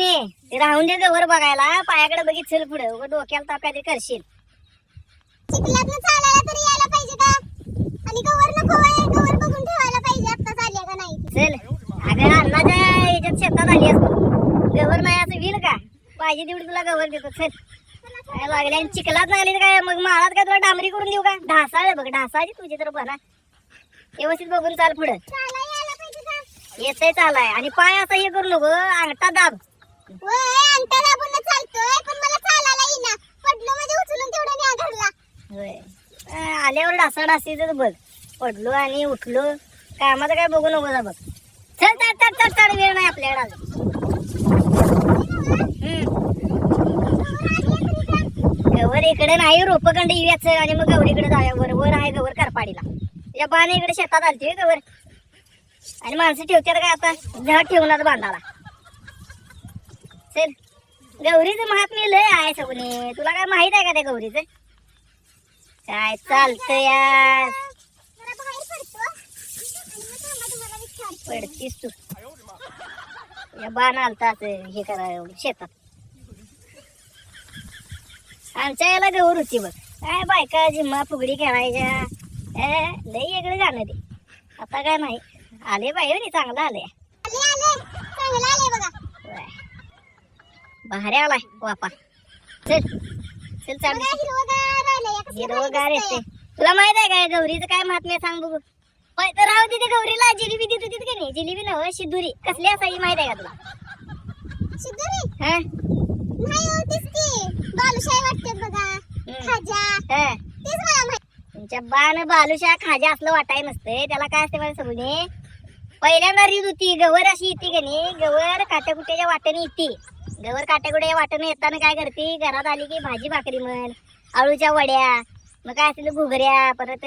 नाही ते राहून दे वर बघायला. पायाकडे बघित चल पुढे. उगा डोक्याला ताप करशील. चिखलातनं चालायला तरी यायला पाहिजे का? आणि गवर नको आहे गवर बघून ठेवायला पाहिजे. आत्ताच आल्या का नाही. चल. अगं अन्नाच्या याच्यात शेतात आली असतो गवर नाही असं होईल का? पाहिजे तेवढी तुला गवर देतो. चल. काय लागले आणि चिखलात लागली काय? मग माळात काय तुला डांबरी करून देऊ का? ढासाळ बघ. ढासाची तुझी तर बना व्यवस्थित बघून चाल पुढं. येतंय चालाय. आणि पाय असा हे करू नको अंगठा दाब. आल्यावर डासा डासीच बघ. पडलो आणि उठलो. कामाचं काय बघू नको जा बघ. चल चढ चढ चढ चढ वेळ नाही आपल्याकडे गवर इकडे नाही रोपकंड येऊयाच आणि मग गौरीकडे जाऊया. वर वर आहे गवर करपाडीला. या बाण इकडे शेतात आलती गवर. आणि माणसं ठेवतात काय आता? झाड ठेवणार बांधाला. चल गौरीचं महात्म्य लय आहे सगळे तुला काय माहीत आहे का त्या गौरीचं? काय चालतं यार पडतीस तू. या बाण आलतात हे करा शेतात. आमच्या याला गौर होती बघ. काय बायका जिम्मा फुगडी खेळायच्या. ए, लई वेगळं गाणं ते. आता काय नाही. आले बाहेर चांगलं आले आले चांगलं आले बघा बाहेर आलाय वापा चल चल चाल. हिरवगार भारी येते. तुला माहीत आहे काय गौरीचं काय महात्म्य सांग बघू. तर राहू तिथे गौरीला जिलेबी देत होती का नाही? जिलेबी नव शिदुरी. कसली असायची माहीत आहे का तुला? शिदोरी? हा? नाही हो तीच ती बालुशाही वाटते बघा खाजा हा. तेच मला माहीत. तुमच्या बाण बालुशा खाजा असलं वाटाय नसतंय त्याला काय असते मला समजणे पहिल्यांदा रीत होती गवर अशी येते का नाही? गवर काट्याकुट्याच्या वाटेने येते. गवर काट्याकुट्याच्या वाटून येताना काय करते? घरात आली की भाजी भाकरी म्हण आळूच्या वड्या मग काय असेल घुगऱ्या परत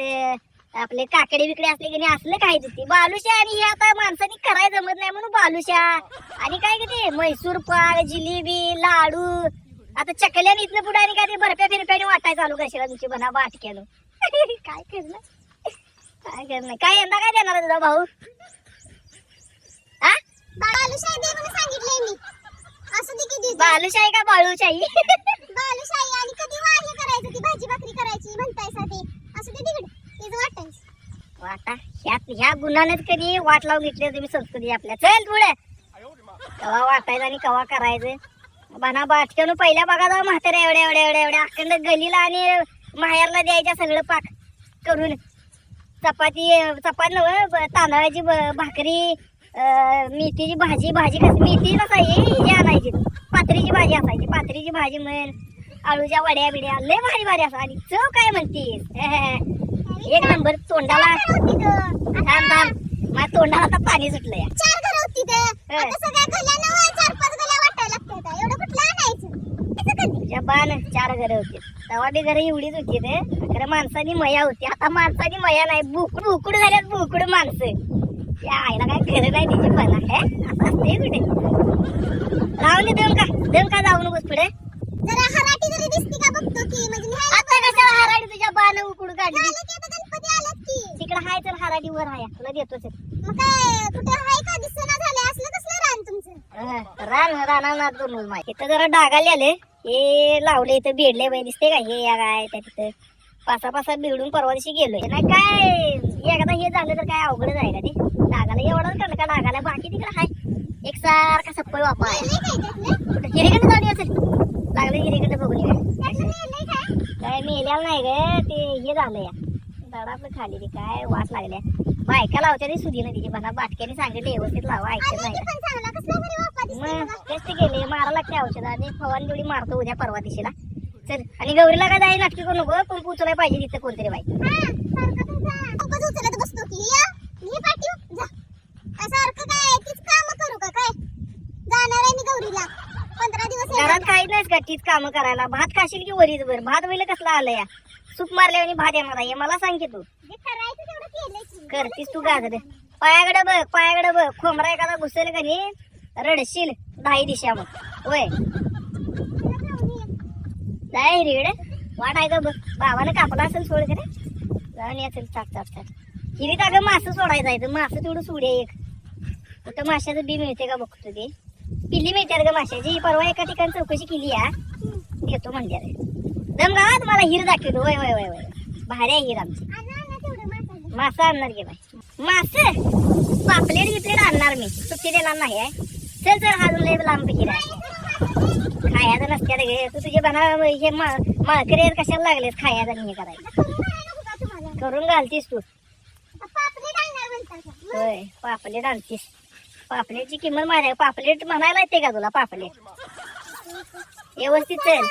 आपले काकडे बिकडे असले की नाही असलं काय देते? बालुशा आणि हे आता माणसाने करायला जमत नाही म्हणून बालुशा. आणि काय किती मैसूर म्हैसूर पाक जिलेबी लाडू. आता चकल्याने इथनं पुढे आणि काय ते बर्फ्या फिरप्याने वाटाय चालू करशील तुमची बना बाटक्यानं काय करणार? काय करणार? काय यंदा काय देणार तुझा भाऊ? हा बालुशा दे म्हणून सांगितले मी. बालुशाही. का बाळूशाही? बालुशाही आणि कधी वाहे करायचं ती भाजी भाकरी करायची म्हणताय सा ते असं ते तिकडे तेच वाटायचं वाटा ह्यात ह्या गुन्हानेच कधी वाट लावून घेतली तुम्ही संस्कृती आपल्या. चल पुढे. कवा वाटायचं आणि कवा करायचं? बना बाटक्यानं पहिल्या बघा जाऊ म्हाताऱ्या एवढ्या एवढ्या एवढ्या एवढ्या. अखंड गलीला आणि माहेरला द्यायच्या सगळं पाक करून. चपाती चपाती नव्ह ब- तांदळाची भाकरी मेथीची भाजी भाजी कसं मेथी नसायची ही आणायची. पात्रीची भाजी असायची. पात्रीची भाजी म्हण आळूच्या वड्या बिड्या लय भारी भारी असा आणि चव काय म्हणतीस? एक नंबर तोंडाला. थांब थांब. माझ्या तोंडाला आता पाणी सुटलं या चार घर होती चार घरं तेव्हा बी घरं एवढीच होती ते खरं माणसानी मया होती. आता माणसानी मया नाही. बुकड बुकड झाल्यात बुकड माणसं. त्या आईला काय खरं नाही तिची पण हे असं असते कुठे राहून दे देऊन का देऊन का जाऊ नकोस पुढे जरा हराटी जरी दिसती का बघतो की म्हणजे न्यायला आता कशाला हराडी तुझ्या बाण उकडू काढली झालं की आता गणपती आलात की तिकडे हाय तर हराडी वर हाय तुला देतोच मग काय कुठे हाय का दिसना झाले असलं कसलं रान तुमचं रान राणा इथं जरा डागाले आले हे लावले इथं बेडले बाई दिसते का हे या काय त्या तिथं पासा पासा बिडून परवा दिवशी गेलोय. नाही काय एकदा हे झालं तर काय अवघडच आहे का ते? डागाला एवढाच कळलं का डागाला बाकी तिकडे हाय. एक सारखा सप्पई वापा आहे. नाही काय त्यातलं कुठं? हिरेकडे जाऊन असेल लागलं हिरेकडे बघून काय काय मेल्याला नाही ग ते हे झालं या झाड आपलं खाली ते काय वास लागल्या. बायका लावत्या ते सुधीनं तिची. मला बाटक्याने सांगितले व्यवस्थित लावा ऐकत नाही. मग. तेच ते गेले मारा लागते औषध आणि फवारणी तेवढी मारतो उद्या परवा दिवशीला. चल आणि गौरीला काय जाई नाटकी करू नको पण उचलाय पाहिजे तिथं कोणतरी बाई. बसतो की. सारखं काय तीच काम करू का काय? जाणार आहे मी गौरीला. पंधरा दिवस. घरात काही नाहीच का तीच कामं करायला? भात खाशील की वरीच बर भात वेळ कसला आलं या सूप मारल्याने भात येणार आहे मला सांग की तू. करतीस तू गाजर. पायाकडे बघ पायाकडे बघ. खोमरा एखादा घुसेल का नाही? रडशील. दाही दिशा मग होय. तुला जाऊन ये. जाय रेड वाट आहे का बघ. बाबानं कापला असेल सोड करे जाऊन ये असेल चाक चाक चाक. का गं मासं सोडायचं आहे. तर मासं तेवढं सोडे एक. कुठं माशाचं बी मिळते का बघतो ते. पिल्ली मिळते ग माशाची परवा एका ठिकाणी चौकशी केली या देतो म्हणजे दम गावा मला हिर दाखवतो. वय वय वय वय. भारी आहे हिर आमची. आणा मासा आणणार घे बाय मास? पापलेट गिपलेट आणणार मी. सुट्टी देणार नाही आहे. चल चल हा अजून लय लांब हिरा आहे खायचं नसत्या गे. तू तुझे बना हे माळकरी कशाला लागलेस खायचं हे करायचं करून घालतीस तू. होय पापलेट आणतीस. पापलेटची किंमत माराय पापलेट म्हणायला येते का तुला पापलेट? व्यवस्थित चल.